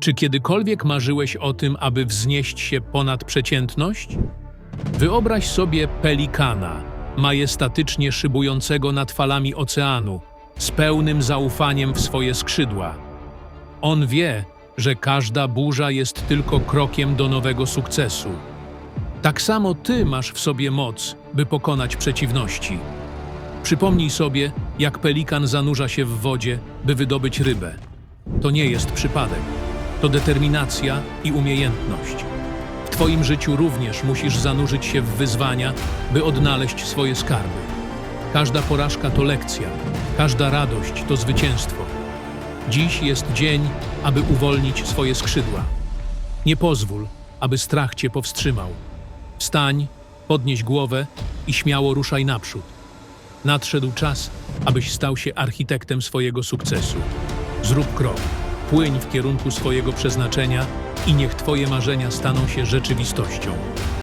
Czy kiedykolwiek marzyłeś o tym, aby wznieść się ponad przeciętność? Wyobraź sobie pelikana, majestatycznie szybującego nad falami oceanu, z pełnym zaufaniem w swoje skrzydła. On wie, że każda burza jest tylko krokiem do nowego sukcesu. Tak samo ty masz w sobie moc, by pokonać przeciwności. Przypomnij sobie, jak pelikan zanurza się w wodzie, by wydobyć rybę. To nie jest przypadek. To determinacja i umiejętność. W Twoim życiu również musisz zanurzyć się w wyzwania, by odnaleźć swoje skarby. Każda porażka to lekcja, każda radość to zwycięstwo. Dziś jest dzień, aby uwolnić swoje skrzydła. Nie pozwól, aby strach cię powstrzymał. Wstań, podnieś głowę i śmiało ruszaj naprzód. Nadszedł czas, abyś stał się architektem swojego sukcesu. Zrób krok, płyń w kierunku swojego przeznaczenia i niech Twoje marzenia staną się rzeczywistością.